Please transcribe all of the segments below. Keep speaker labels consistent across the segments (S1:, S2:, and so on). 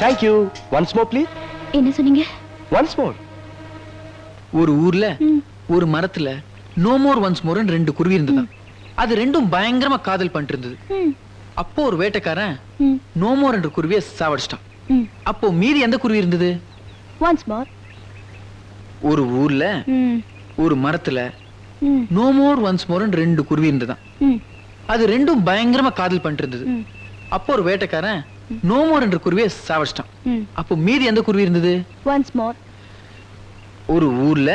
S1: Thank you once more please
S2: என்ன சொன்னீங்க?
S1: Once more
S3: ஒரு ஊர்ல. ஒரு மரத்துல நோ மோர் ஒன்ஸ் மோர்னு ரெண்டு குருவி இருந்தது? அது ரெண்டும் பயங்கரமா காதல் பண்ணிட்டு இருந்தது அப்போ ஒரு வேட்டைக்காரன் நோ மோர் என்ற குருவியை சாவடிச்சிட்டான். அப்போ மீதி எந்த குருவி இருந்தது?
S2: Once more.
S3: ஒரு ஊர்ல ஒரு மரத்துல நோ மோர் ஒன்ஸ் மோர்னு ரெண்டு குருவி இருந்ததாம். அது ரெண்டும் பயங்கரமா காதல் பண்ணிட்டு இருந்தது அப்போ ஒரு வேட்டைக்காரன் நோ மோர் என்ற குருவியை சாவடிச்சிட்டான்
S2: ம்.
S3: அப்போ மீதி எந்த குருவி இருந்தது?
S2: Once more.
S3: ஒரு ஊர்ல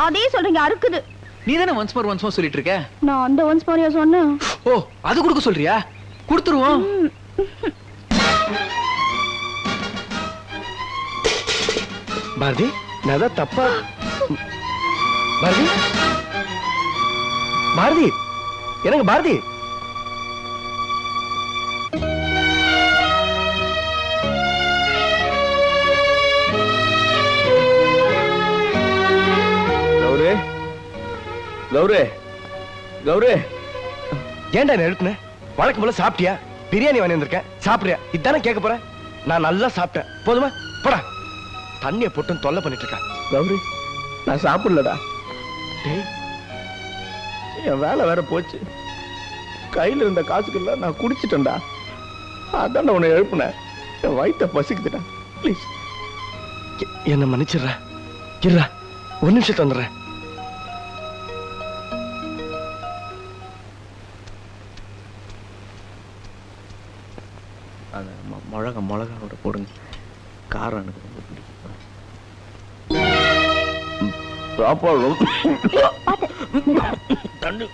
S2: அதே சொல்றீங்க அறுக்குது.
S3: நீ தானே ஒன்ஸ் மோர் ஒன்ஸ் மோர் சொல்லிட்டு இருக்க?
S2: நான் அந்த ஒன்ஸ் மோரியா சொன்னேன்.
S3: ஓ அது கொடுக்க சொல்றியா? கொடுத்துருவோம்.
S1: பாரதி நான் ஏதாவது தப்பா பாரதி? பாரதி எனக்கு பாரதி. கௌரு கௌரு. ஏன்டா எழுப்புன? வழக்கம் போல சாப்பிட்டியா? பிரியாணி வாங்கி வந்திருக்கேன். சாப்பிடுறியா? இதானே கேட்க போறேன் நான் நல்லா சாப்பிட்டேன். போதுமா? போடா. தண்ணியை போட்டு தொல்லை பண்ணிட்டு இருக்கேன்
S4: கௌரி நான் சாப்பிடலடா. என் வேலை வேற போச்சு. கையில இருந்த காசுக்கெல்லாம் நான் குடிச்சிட்டேன்டா. அதான் உன்னை எழுப்புனேன் என் வயித்தை பசிக்குதுடா. ப்ளீஸ்
S1: என்னை மன்னிச்சிடுற. இருடா. ஒரு நிமிஷத்து வந்துடுறேன்.
S4: காரம் எனக்கு ரொம்ப பிடிக்கும் ம், சாப்பாடு தண்ணி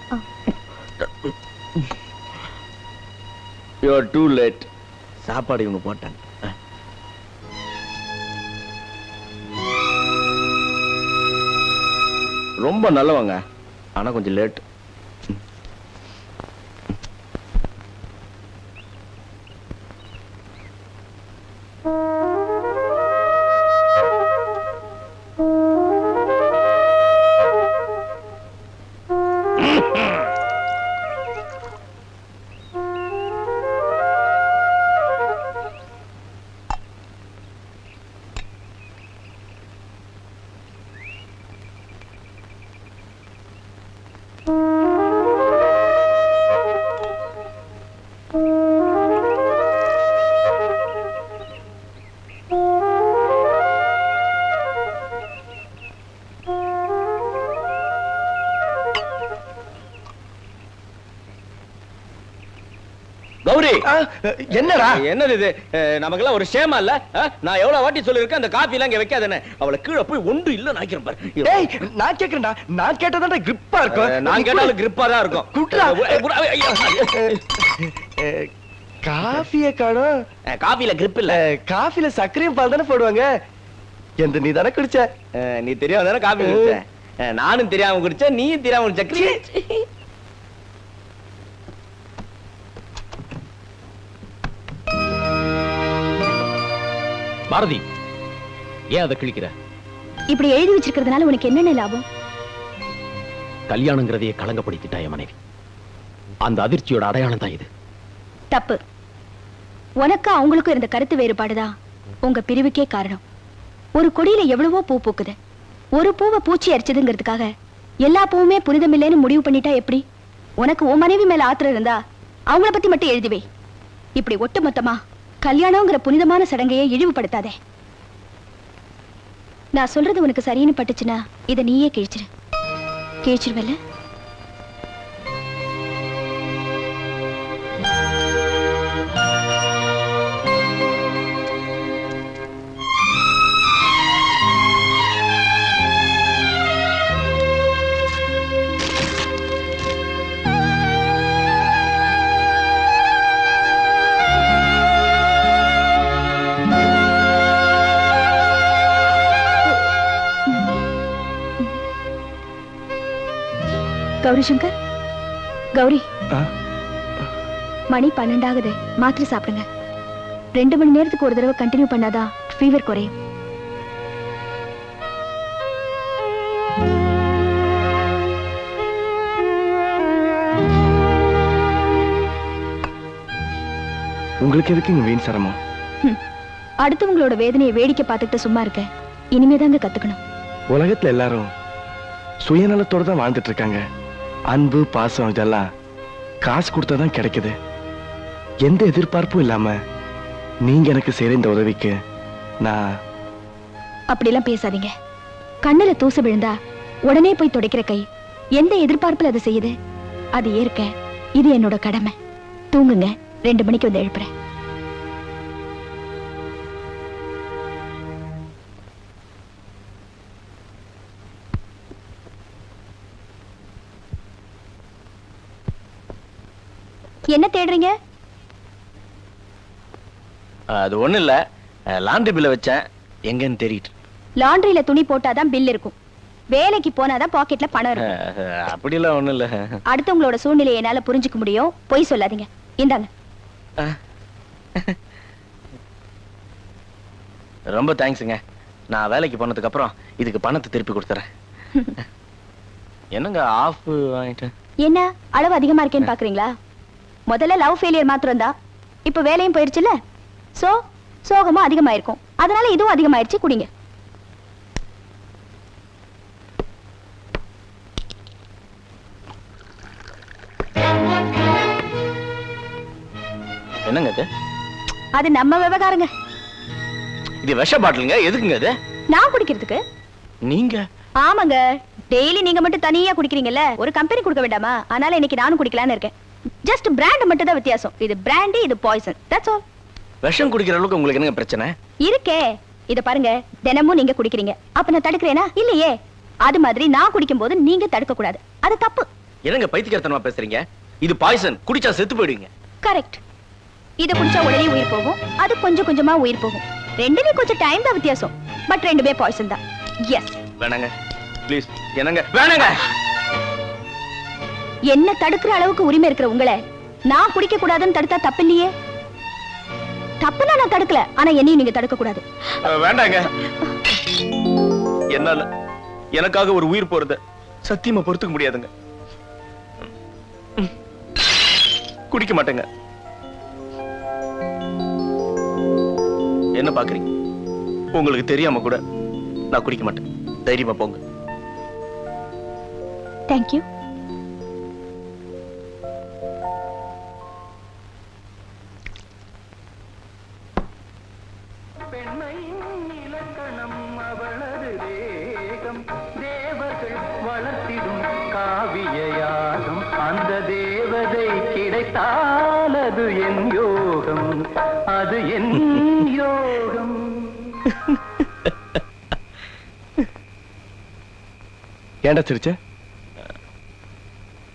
S4: யூஆர் டூ லேட் சாப்பாடு இவங்க போட்டாங்க. ரொம்ப நல்லவங்க. ஆனா கொஞ்சம் லேட்
S1: என்னடா?
S4: என்னது இது? நமக்கெல்லாம் ஒரு ஷேமா இல்ல? நான் எவ்வளவு வாட்டி சொல்லிருக்கேன் அந்த காபி எல்லாம் இங்க வைக்காதேன்னு அவளை கீழே போய் ஒன்று இல்ல நாக்கிறேன் பாரு.
S1: டேய் நான் கேக்குறேன்டா. நான் கேட்டதான்டா கிரிப்பா இருக்கும்.
S4: நான் கேட்டாலும் கிரிப்பா தான் இருக்கும்.
S1: குட்ரா. காஃபிய காணோம்.
S4: காபில கிரிப் இல்ல.
S1: காஃபில சர்க்கரையும் பால் தானே போடுவாங்க? எந்த நீ தானே குடிச்ச?
S4: நீ தெரியாம தானே காபி குடிச்ச? நானும் தெரியாம குடிச்சேன் நீயும் தெரியாம குடிச்ச.
S5: பாரதி ஏன் அதை கிழிக்கிற?
S2: இப்படி எழுதி வச்சிருக்கிறதுனால உனக்கு என்னென்ன லாபம்?
S5: கல்யாணங்கிறதையே களங்கப்படுத்திட்டா என் மனைவி. அந்த அதிர்ச்சியோட அடையாளம் தான் இது.
S2: தப்பு. உனக்கு அவங்களுக்கும் இருந்த கருத்து வேறுபாடுதான் உங்க பிரிவுக்கே காரணம். ஒரு கொடியில எவ்வளவோ பூ பூக்குது. ஒரு பூவை பூச்சி அரிச்சதுங்கிறதுக்காக எல்லா பூவுமே புனிதமில்லைன்னு முடிவு பண்ணிட்டா எப்படி? உனக்கு உன் மனைவி மேல ஆத்திரம் இருந்தா அவங்கள பத்தி மட்டும் எழுதி வை. இப்படி ஒட்டு மொத்தமா கல்யாணங்கிற புனிதமான சடங்கையே இழிவுபடுத்தாதே. நான் சொல்றது உனக்கு சரின்னு பட்டுச்சுன்னா இதை நீயே கிழிச்சிரு. கிழிச்சிருவல்ல? கௌரி. சங்கர் கௌரி? மணி பன்னெண்டாகுது. மாத்திரை சாப்பிடுங்க. ரெண்டு மணி நேரத்துக்கு ஒரு தடவை கண்டினியூ பண்ணாதான் ஃபீவர் குறையும்
S1: உங்களுக்கு எதுக்கு இங்க வீண் சிரமம்.
S2: அடுத்தவங்களோட வேதனையை வேடிக்கை பார்த்துட்டு சும்மா இருக்க. இனிமேதாங்க கத்துக்கணும்.
S1: உலகத்துல எல்லாரும் சுயநலத்தோட தான் வாழ்ந்துட்டு இருக்காங்க. அன்பு பாசம் இதெல்லாம் காசு கொடுத்தா தான் கிடைக்குது. எந்த எதிர்பார்ப்பும் இல்லாம நீங்க எனக்கு செய்யற இந்த உதவிக்கு நான்
S2: அப்படிலாம் பேசாதீங்க. கண்ணுல தூசு விழுந்தா உடனே போய் துடைக்கிற கை எந்த எதிர்பார்ப்புல அதை செய்யுது? அது ஏற்க இது என்னோட கடமை. தூங்குங்க ரெண்டு மணிக்கு வந்து எழுப்புறேன். என்ன தேடுறீங்க?
S1: அது ஒண்ணு இல்ல. லாண்ட்ரி பில்ல வச்சேன். எங்கன்னு தெரியிட்டு
S2: லாண்டரியில துணி போட்டாதான் பில் இருக்கும். வேலைக்கு போனாதான் பாக்கெட்ல பணம் இருக்கும்.
S1: அப்படிலாம் ஒண்ணும் இல்ல.
S2: அடுத்தவங்களோட சூழ்நிலையை என்னால புரிஞ்சுக்க முடியும். பொய் சொல்லாதீங்க. இந்தாங்க.
S1: ரொம்ப தேங்க்ஸுங்க நான் வேலைக்கு போனதுக்கு அப்புறம் இதுக்கு பணத்தை திருப்பி கொடுத்துறேன். என்னங்க ஆஃப் வாங்கிட்டேன்.
S2: என்ன? அளவு அதிகமா இருக்கேன்னு பாக்குறீங்களா? முதல்ல லவ் ஃபெயிலியர் மாத்திரம் தான் இப்ப வேலையும் போயிருச்சுல சோ சோகமும் அதிகமாயிருக்கும். அதனால இதுவும் அதிகமாயிருச்சு குடிங்க.
S1: என்னங்க
S2: அது நம்ம விவகாரங்க.
S1: இது விஷ பாட்டிலுங்க எதுக்குங்க இது?
S2: நான் குடிக்கிறதுக்கு.
S1: நீங்க?
S2: ஆமாங்க. டெய்லி நீங்க மட்டும் தனியா குடிக்கிறீங்கல்ல ஒரு கம்பெனி கொடுக்க வேண்டாமா? அதனால இன்னைக்கு நானும் குடிக்கலாம்னு இருக்கேன். ஜஸ்ட் பிராண்ட் மட்டும் தான் வித்தியாசம். இது பிராண்ட் இது பாய்சன் தட்ஸ் ஆல்
S1: விஷம் குடிக்கிற அளவுக்கு உங்களுக்கு என்னங்க பிரச்சனை?
S2: இருக்கே. இத பாருங்க. தினமும் நீங்க குடிக்கிறீங்க. அப்ப நான் தடுக்கிறேனா? இல்லையே. அது மாதிரி நான் குடிக்கும் போது நீங்க தடுக்க கூடாது அது தப்பு.
S1: என்னங்க பைத்தியக்காரத்தனமா பேசுறீங்க? இது பாய்சன் குடிச்சா செத்து போயிடுவீங்க.
S2: கரெக்ட் இத குடிச்சா உடனே உயிர் போகும். அது கொஞ்சம் கொஞ்சமா உயிர் போகும். ரெண்டுலயும் கொஞ்சம் டைம் தான் வித்தியாசம். பட் ரெண்டுமே பாய்சன் தான். எஸ்
S1: வேணாங்க. ப்ளீஸ் என்னங்க? வேணாங்க.
S2: என்ன தடுக்கிற அளவுக்கு உரிமை இருக்கிற உங்களை நான் குடிக்க கூடாதுன்னு தடுத்தா தப்பு இல்லையே தப்புனா நான் தடுக்கல ஆனா என்னையும் நீங்க தடுக்க கூடாது
S1: வேண்டாங்க. என்னால எனக்காக ஒரு உயிர் போறத சத்தியமா பொறுத்துக்க முடியாதுங்க. குடிக்க மாட்டேங்க. என்ன பாக்குறீங்க? உங்களுக்கு தெரியாம கூட நான் குடிக்க மாட்டேன். தைரியமா போங்க.
S2: தேங்க்யூ
S1: ஏன்டா சிரிச்ச?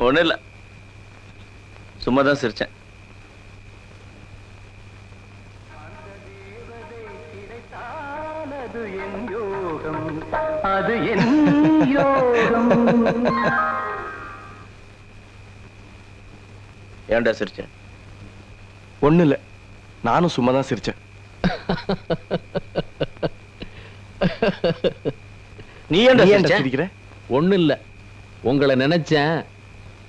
S1: ஒண்ணு இல்ல. சும்மா தான் சிரிச்சேன்.
S6: அது என் யோகம். அது என் யோகம்.
S1: ஏன்டா சிரிச்சேன் ஒண்ணு இல்ல. நானும் சும்மா தான் சிரிச்சேன். நீ ஏன்டா
S5: நீ ஏன்டா
S1: சிரிக்கிற?
S5: ஒண்ணு இல்ல உங்களை நினைச்சேன்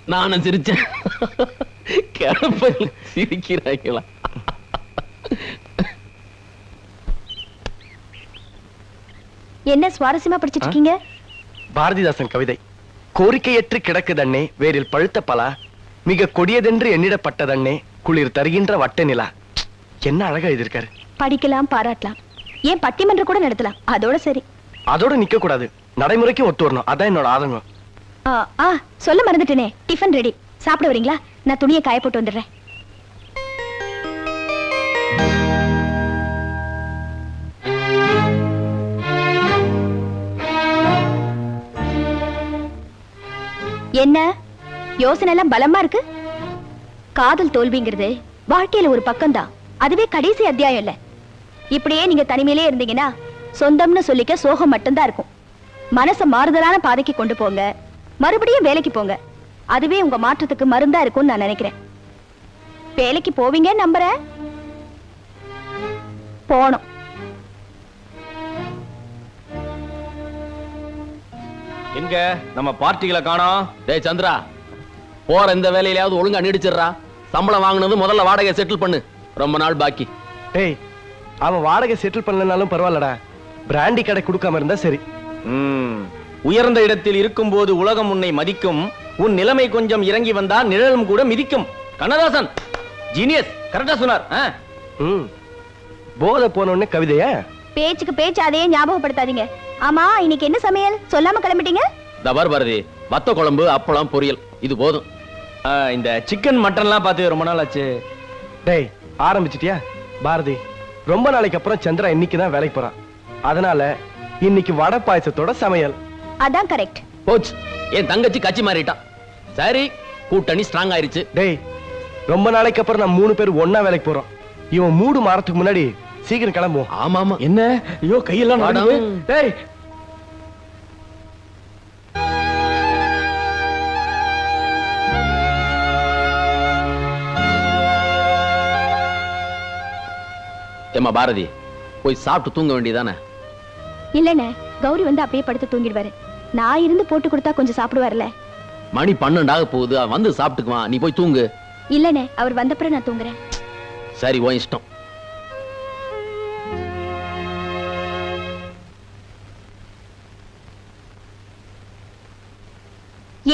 S5: நானும் சிரிச்சேன். கிளப்பல் சிரிக்கிறாங்களா
S2: என்ன சுவாரஸ்யமா படிச்சிட்டு இருக்கீங்க?
S1: பாரதிதாசன் கவிதை. கோரிக்கையற்று கிடக்குதண்ணே வேரில் பழுத்த பலா. மிக கொடியதென்று எண்ணிடப்பட்டதண்ணே குளிர் தருகின்ற வட்ட நிலா. என்ன அழகா எழுதியிருக்காரு.
S2: படிக்கலாம் பாராட்டலாம். ஏன் பட்டிமன்றம் கூட நடத்தலாம். அதோட சரி.
S1: அதோட நிக்க கூடாது நடைமுறைக்கு ஒத்து வரணும். அதான் என்னோட ஆதங்கம்.
S2: ஆ, சொல்ல மறந்துட்டேனே. Tiffin ready. சாப்பிட வரீங்களா? நான் துணியை காய போட்டு வந்துடுறேன். என்ன? யோசனை எல்லாம் பலமா இருக்கு? காதல் தோல்விங்கிறது வாழ்க்கையில ஒரு பக்கம்தான். அதுவே கடைசி அத்தியாயம் இல்ல. இப்படியே நீங்க தனிமையிலே இருந்தீங்கன்னா சொந்தம்னு சொல்லிக்க சோகம் மட்டும்தான் இருக்கும். மனச மாறுதலான பாதைக்கு கொண்டு போங்க. மறுபடியும் வேலைக்கு போங்க. அதுவே உங்க மாற்றத்துக்கு மருந்தா இருக்கும்னு நான் நினைக்கிறேன். வேலைக்கு போவீங்க நம்புறேன் போனோம்
S1: எங்க? நம்ம பார்ட்டிகளை காணோம்.
S5: டேய் சந்திரா. போற இந்த வேலையிலாவது ஒழுங்கா நீடிச்சிடுறா. சம்பளம் வாங்குனது முதல்ல வாடகை செட்டில் பண்ணு. ரொம்ப நாள் பாக்கி.
S1: டேய் அவன் வாடகை செட்டில் பண்ணலனாலும் பரவாயில்லடா. பிராண்டி கடை கொடுக்காம இருந்தா சரி.
S5: உயர்ந்த இடத்தில் இருக்கும்போது உலகம் உன்னை மதிக்கும். உன் நிலைமை கொஞ்சம் இறங்கி வந்தா நிழலும் கூட மிதிக்கும். கண்ணதாசன்! ஜீனியஸ் கரெக்டா சொன்னார். ஆ?
S1: ம். போதை போன கவிதையா?
S2: பேச்சுக்கு பேச்சு அதையே ஞாபகப்படுத்தாதீங்க. ஆமா இன்னைக்கு என்ன சமையல்? சொல்லாம கிளம்பிட்டீங்க?
S5: தபார் பாரதி வத்த குழம்பு அப்பளம் பொரியல். இது போதும். இந்த சிக்கன் மட்டன்லாம் பார்த்து ரொம்ப நாள் ஆச்சு.
S1: டேய் ஆரம்பிச்சிட்டியா? பாரதி ரொம்ப நாளைக்கு அப்புறம் சந்திரா இன்னைக்கு தான் வேலைக்கு போறான். அதனால இன்னைக்கு வடை பாயசத்தோட சமையல்.
S2: அதான் கரெக்ட்
S5: போச்சு. என் தங்கச்சி கட்சி மாறிட்டான் சரி கூட்டணி ஸ்ட்ராங் ஆயிருச்சு.
S1: டேய் ரொம்ப நாளைக்கு அப்புறம் நான் மூணு பேர் ஒண்ணா வேலைக்கு போறோம். இவன் மூடு மாறத்துக்கு முன்னாடி சீக்கிரம் கிளம்புவோம்.
S5: ஆமா ஆமா
S4: என்ன? ஐயோ கையெல்லாம் நடுங்குது. டேய்.
S5: ஏமா பாரதி போய் சாப்பிட்டு தூங்க வேண்டியதானே
S2: இல்லண்ணே கௌரி வந்து அப்படியே படுத்து தூங்கிடுவாரு. நான் இருந்து போட்டு கொடுத்தா கொஞ்சம் சாப்பிடுவார்ல
S5: மணி பன்னெண்டாக போகுது அவன் வந்து சாப்பிட்டுக்குவான். நீ போய் தூங்கு.
S2: இல்லண்ணே அவர் வந்தப்புறம் நான் தூங்குறேன்.
S5: சரி உன் இஷ்டம்.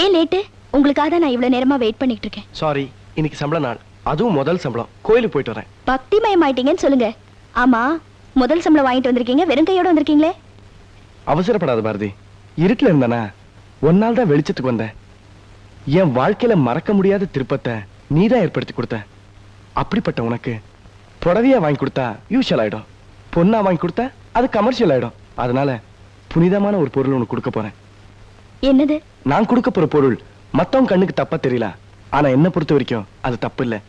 S2: ஏன் லேட்டு? உங்களுக்காக தான் நான் இவ்வளவு நேரமா வெயிட் பண்ணிட்டு இருக்கேன்.
S1: சாரி இன்னைக்கு சம்பள நாள். அதுவும் முதல் சம்பளம். கோயிலுக்கு போயிட்டு வரேன்.
S2: பக்திமயம் ஆயிட்டீங்கன்னு சொல்லுங்க. ஆமா முதல் சம்பளம் வாங்கிட்டு வந்திருக்கீங்க வெறும் கையோட வந்திருக்கீங்களே.
S1: அவசரப்படாத பாரதி. இருட்டுல இருந்தானா? நாள் தான் வெளிச்சத்துக்கு வந்தேன். என் வாழ்க்கையில மறக்க முடியாத திருப்பத்தை நீதான் ஏற்படுத்தி கொடுத்த. அப்படிப்பட்ட உனக்கு புடவையா வாங்கி கொடுத்தா யூஷுவல் ஆயிடும். பொண்ணா வாங்கி கொடுத்தா அது கமர்ஷியல் ஆயிடும். அதனால புனிதமான ஒரு பொருள் உனக்கு கொடுக்க போறேன்.
S2: என்னது?
S1: நான் கொடுக்க போற பொருள் மத்தவங்க கண்ணுக்கு தப்பா தெரியல. ஆனா என்ன பொறுத்த வரைக்கும் அது தப்பு இல்ல.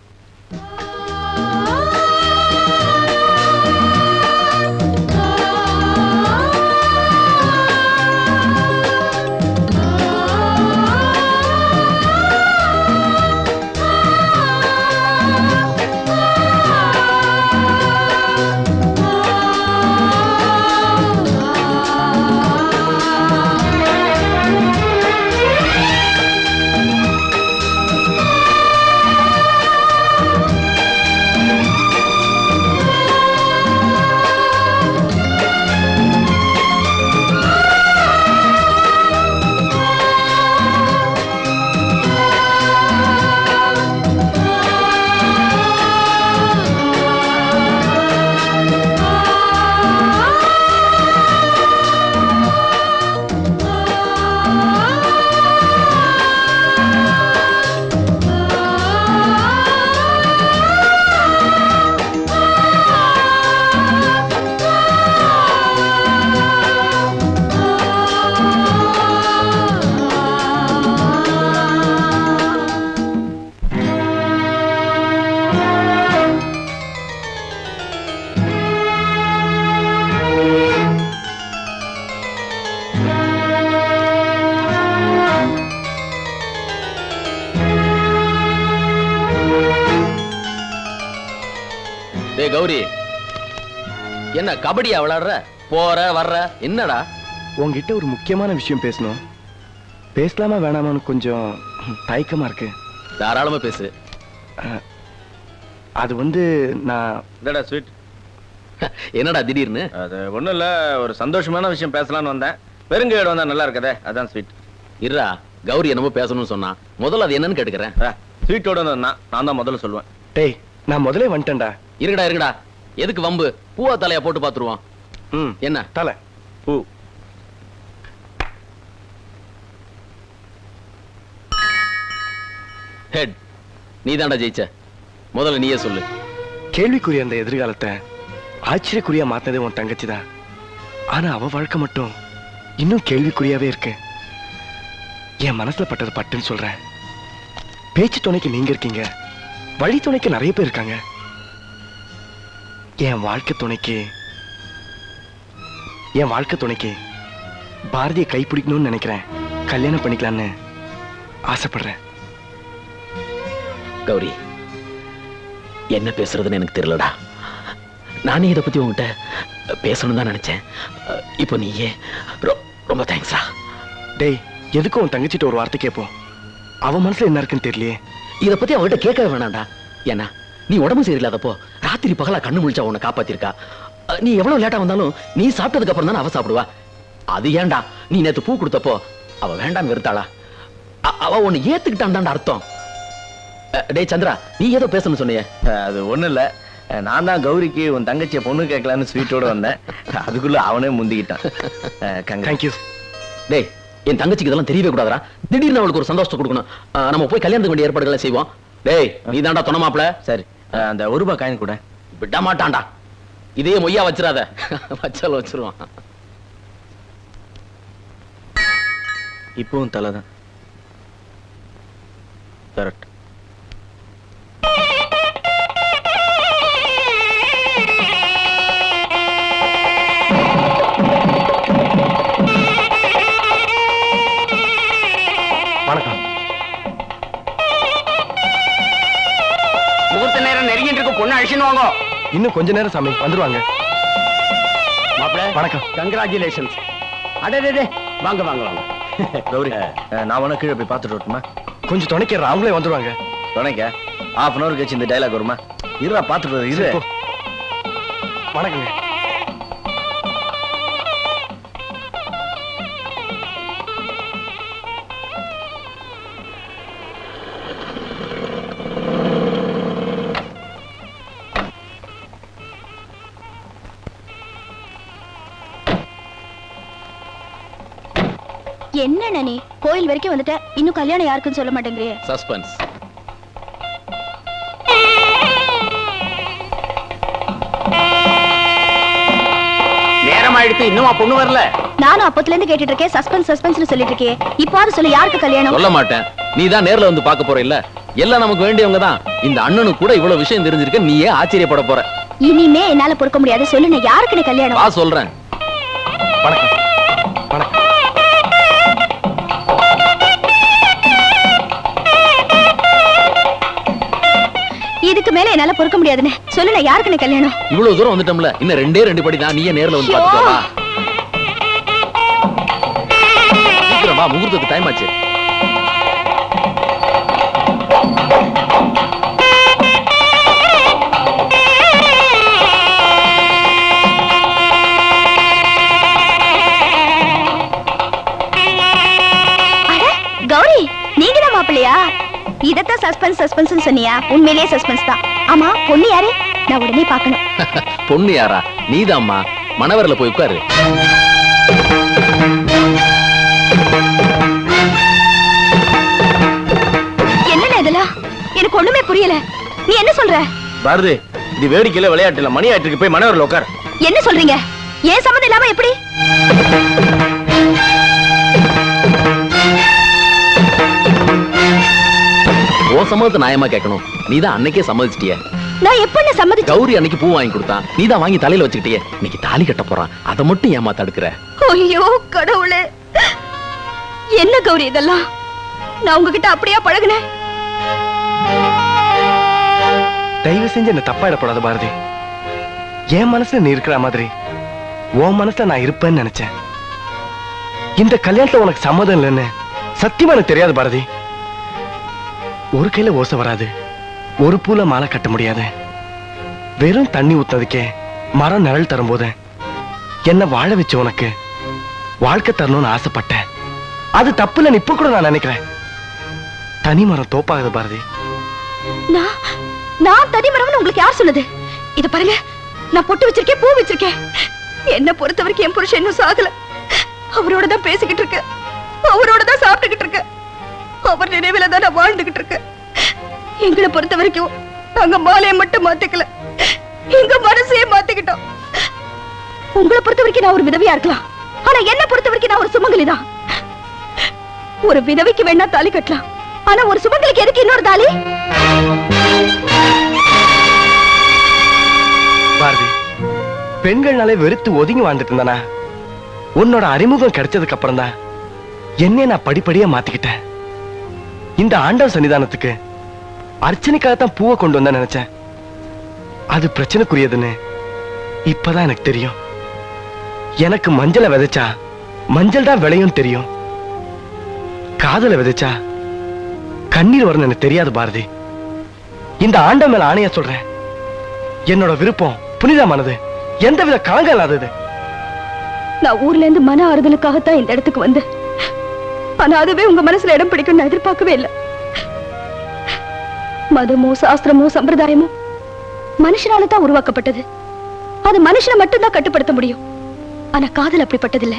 S5: டேய் கௌரி. என்ன கபடியா விளையாடுற போற வர்ற? என்னடா?
S1: உன்கிட்ட ஒரு முக்கியமான விஷயம் பேசணும். பேசலாமா வேணாமான்னு கொஞ்சம் தயக்கமா இருக்கு.
S5: தாராளமா பேசு.
S1: அது வந்து நான்
S4: என்னடா ஸ்வீட்
S5: என்னடா திடீர்னு?
S4: அது ஒண்ணும் இல்ல ஒரு சந்தோஷமான விஷயம் பேசலாம்னு வந்தேன். பெருங்கையோட வந்தா நல்லா இருக்கதே அதான் ஸ்வீட்
S5: இருடா கௌரி என்னமோ பேசணும்னு சொன்னா. முதல்ல அது என்னன்னு கேட்டுக்கிறேன்.
S4: ஸ்வீட்டோட வந்தா நான் தான் முதல்ல சொல்லுவேன்.
S1: டேய் நான் முதலே வந்துட்டேன்டா.
S5: இருக்கடா இருக்கடா எதுக்கு வம்பு? பூவா தலையா போட்டு பாத்துருவோம்.
S1: ம்.
S5: என்ன?
S1: தலை.
S4: பூ.
S5: ஹெட் நீ தான்டா ஜெயிச்ச. முதல்ல நீயே சொல்லு.
S1: கேள்விக்குரிய அந்த எதிர்காலத்தை ஆச்சரியக்குறியா மாத்தினதே உன் தங்கச்சி தான் ஆனா அவ வாழ்க்கை மட்டும் இன்னும் கேள்விக்குறியாவே இருக்கு. என் மனசுல பட்டது பட்டுன்னு சொல்றேன். பேச்சு துணைக்கு நீங்க இருக்கீங்க. வழி துணைக்கு நிறைய பேர் இருக்காங்க. என் வாழ்க்கை துணைக்கு. என் வாழ்க்கை துணைக்கு பாரதியை கைப்பிடிக்கணும்னு நினைக்கிறேன். கல்யாணம் பண்ணிக்கலான்னு ஆசைப்படுறேன்.
S5: கௌரி என்ன பேசுறதுன்னு எனக்கு தெரியலடா. நானே இதை பத்தி உன்கிட்ட பேசணும் தான் நினைச்சேன். இப்போ நீயே ரொம்ப தேங்க்ஸ்டா
S1: டேய் எதுக்கும் உன் தங்கச்சிட்ட ஒரு வார்த்தை கேட்போம்? அவ மனசுல என்ன இருக்குன்னு தெரியலையே.
S5: இத பத்தி அவகிட்ட கேட்க வேணாம்டா. ஏன்னா நீ உடம்பு சரியில்லாதப்போ ராத்திரி பகலா கண்ணு முழிச்சா உன்னை காப்பாத்திருக்கா? நீ எவ்வளவு லேட்டா வந்தாலும் நீ சாப்பிட்டதுக்கு அப்புறம் தானே அவ சாப்பிடுவா? அது ஏன்டா? நீ நேத்து பூ கொடுத்தப்போ அவ வேண்டாம் வெறுத்தாளா? அவ உன்னை ஏத்துக்கிட்டான் அர்த்தம். டேய் சந்திரா நீ ஏதோ பேசணும்னு சொன்னியே.
S1: அது ஒண்ணும் இல்ல. நான் தான் கௌரிக்கு உன் தங்கச்சியை பொண்ணு கேட்கலான்னு ஸ்வீட்டோட வந்தேன். அதுக்குள்ள அவனே முந்திக்கிட்டான். தேங்க்யூ
S5: டேய் என் தங்கச்சிக்கு இதெல்லாம் தெரியவே கூடாதுடா. திடீர்னு அவளுக்கு ஒரு சந்தோஷத்தை கொடுக்கணும். நம்ம போய் கல்யாணத்துக்கு வேண்டிய ஏற்பாடுகளை செய்வோம். டேய் நீ தாண்டா துணை மாப்பிள.
S1: சரி. அந்த ஒரு ரூபாய் காயின் கூட.
S5: விட மாட்டான்டா. இதே மொய்யா வச்சிடாத வச்சாலும் வச்சிருவான்.
S1: இப்பவும் தலை தான் கரெக்ட்
S6: அழிச்சுன்னு வாங்க.
S1: இன்னும் கொஞ்ச நேரம் சாமி வந்துருவாங்க.
S6: மாப்பிள
S1: வணக்கம்.
S6: கங்க்ராச்சுலேஷன்ஸ் அடே வாங்க வாங்க வாங்க.
S1: கௌரி நான் வேணா கீழே போய் பார்த்துட்டு வரட்டுமா? கொஞ்சம் துணைக்கிறேன் அவங்களே வந்துருவாங்க. துணைக்க? ஹாஃப் அன் அவர் கழிச்சு இந்த டைலாக் வருமா? இருடா பார்த்துட்டு இரு. வணக்கங்க.
S2: என்ன நீ கோயில் வரைக்கும் வந்துட்ட இன்னும் கல்யாணம் யாருக்குன்னு சொல்ல மாட்டேங்கிறியே?
S5: சஸ்பென்ஸ்
S6: நேரம் ஆயிடுத்து இன்னுமா பொண்ணு வரல?
S2: நானும் அப்பத்துல இருந்து கேட்டுட்டு இருக்கேன் சஸ்பென்ஸ் சஸ்பென்ஸ் சொல்லிட்டு இருக்கே இப்பாவது சொல்லு யாருக்கு கல்யாணம்?
S5: சொல்ல மாட்டேன். நீ தான் நேர்ல வந்து பார்க்க போற இல்ல? எல்லாம் நமக்கு வேண்டியவங்க தான். இந்த அண்ணனுக்கு கூட இவ்வளவு விஷயம் தெரிஞ்சிருக்க நீ ஏன் ஆச்சரியப்பட போற.
S2: இனிமே என்னால பொறுக்க முடியாது. சொல்லு நான் யாருக்கு நீ கல்யாணம்?
S5: வா சொல்றேன்.
S1: வணக்கம்.
S2: என்னால பொறுக்க முடியாதுன்னு சொல்லு நான் யாருக்கு கல்யாணம்?
S5: இவ்வளவு தூரம் வந்துட்டோம்ல இன்னும் ரெண்டே ரெண்டு படி தான் நீயே நேர்ல வந்து
S2: ஐயோ!
S5: பாத்துக்கோ வா சீக்கிரம் வா முகூர்த்தத்துக்கு டைம் ஆச்சு.
S2: சஸ்பென்ஸ் சஸ்பென்ஸ் சொன்னியா? உண்மையிலேயே சஸ்பென்ஸ் தான். ஆமா பொண்ணு யாரு? நான் உடனே பார்க்கணும்.
S5: பொண்ணு யாரா? நீதாம்மா. மணவரில் போய் உட்காரு.
S2: என்னண்ணா இதெல்லாம்? எனக்கு ஒண்ணுமே புரியல. நீ என்ன சொல்ற?
S1: பாரதி இது வேடிக்கையில விளையாட்டு இல்ல மணி ஆயிட்டு போய் மனவரில் உட்கார்.
S2: என்ன சொல்றீங்க? ஏன் சம்மந்தம் இல்லாம எப்படி?
S5: ஓ சம்மதத்தை நியாயமா கேட்கணும். நீதான் அன்னைக்கே சம்மதிச்சிட்டிய.
S2: நான் எப்ப சம்மதிச்சு
S5: கௌரி அன்னைக்கு பூ வாங்கி கொடுத்தான் நீதான் வாங்கி தலையில வச்சுக்கிட்டியே. இன்னைக்கு தாலி கட்ட போறான். அதை மட்டும் ஏமா தடுக்கிற
S2: ஐயோ கடவுளே. என்ன கௌரி இதெல்லாம்? நான் உங்ககிட்ட அப்படியா பழகுனேன்?
S1: தயவு செஞ்சு என்ன தப்பா இடப்படாத பாரதி. என் மனசுல நீ இருக்கிற மாதிரி உன் மனசுல நான் இருப்பேன்னு நினைச்சேன். இந்த கல்யாணத்துல உனக்கு சம்மதம் இல்லைன்னு சத்தியமா எனக்கு தெரியாது பாரதி. ஒரு கையில ஓசை வராது. ஒரு பூல மாலை கட்ட முடியாது. வெறும் தண்ணி ஊத்துனதுக்கே மரம் நிழல் தரும்போது என்ன வாழ வச்ச உனக்கு வாழ்க்கை தரணும்னு ஆசைப்பட்டேன். அது தப்பு இப்ப கூட நான் நினைக்கிறேன். தனி மரம் தோப்பாகுது பாரதி.
S2: நான் நான் தனி மரம்னு உங்களுக்கு யார் சொன்னது? இத பாருங்க நான் பொட்டு வச்சிருக்கேன் பூ வச்சிருக்கேன். என்ன பொறுத்த வரைக்கும் என் புருஷன் இன்னும் சாகல. அவரோட தான் பேசிக்கிட்டு இருக்கு. அவரோட தான் சாப்பிட்டுக்கிட்டு இருக்கு. அவர் நினைவுல தான் நான் வாழ்ந்துகிட்டு இருக்கேன். எங்களை பொறுத்த வரைக்கும் நாங்க மாலையை மட்டும் மாத்திக்கல. எங்க மனசையே மாத்திக்கிட்டோம். உங்களை பொறுத்த வரைக்கும் நான் ஒரு விதவியா இருக்கலாம். ஆனா என்ன பொறுத்த வரைக்கும் நான் ஒரு சுமங்கலி தான். ஒரு விதவைக்கு வேணா தாலி கட்டலாம். ஆனா ஒரு சுமங்கலிக்கு எதுக்கு இன்னொரு தாலி?
S1: பாரதி பெண்கள்னாலே வெறுத்து ஒதுங்கி வாழ்ந்துட்டு இருந்தானா? உன்னோட அறிமுகம் கிடைச்சதுக்கு அப்புறம் தான் என்னை நான் படிப்படியா மாத்திக்கிட்டேன். இந்த ஆண்டவ சன்னிதானத்துக்கு அர்ச்சனைக்காகத்தான் பூவை கொண்டு வந்தா நினைச்சேன். அது பிரச்சனைக்குரியதுன்னு இப்பதான் எனக்கு தெரியும். எனக்கு மஞ்சளை விதைச்சா மஞ்சள் தான் விளையும் தெரியும். காதலை விதைச்சா கண்ணீர் வரணும் எனக்கு தெரியாது பாரதி. இந்த ஆண்ட மேல ஆணைய சொல்றேன். என்னோட விருப்பம் புனிதமானது. எந்தவித களங்கம் இல்லாதது.
S2: நான் ஊர்ல இருந்து மன ஆறுதலுக்காகத்தான் இந்த இடத்துக்கு வந்தேன். ஆனா அதுவே உங்க மனசுல இடம் பிடிக்கும் நான் எதிர்பார்க்கவே இல்லை. மதமோ சாஸ்திரமோ சம்பிரதாயமோ மனுஷனால தான் உருவாக்கப்பட்டது. அது மனுஷனை மட்டும்தான் கட்டுப்படுத்த முடியும். ஆனா காதல் அப்படிப்பட்டதில்ல.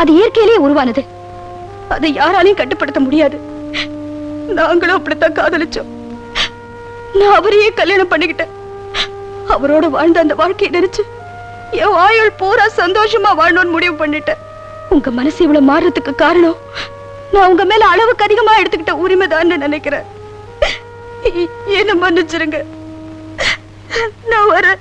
S2: அது இயற்கையிலேயே உருவானது. அதை யாராலையும் கட்டுப்படுத்த முடியாது. நாங்களும் அப்படித்தான் காதலிச்சோம். நான் அவரையே கல்யாணம் பண்ணிக்கிட்டேன். அவரோட வாழ்ந்த அந்த வாழ்க்கையை நினைச்சு என் வாயுள் பூரா சந்தோஷமா வாழணும்னு முடிவு பண்ணிட்டேன். உங்க மனசு இவ்வளவு மாறுறதுக்கு காரணம் நான் உங்க மேல அளவுக்கு அதிகமா எடுத்துக்கிட்ட உரிமைதான் நினைக்கிறேன். என்ன மன்னிச்சிருங்க. நான் வரேன்.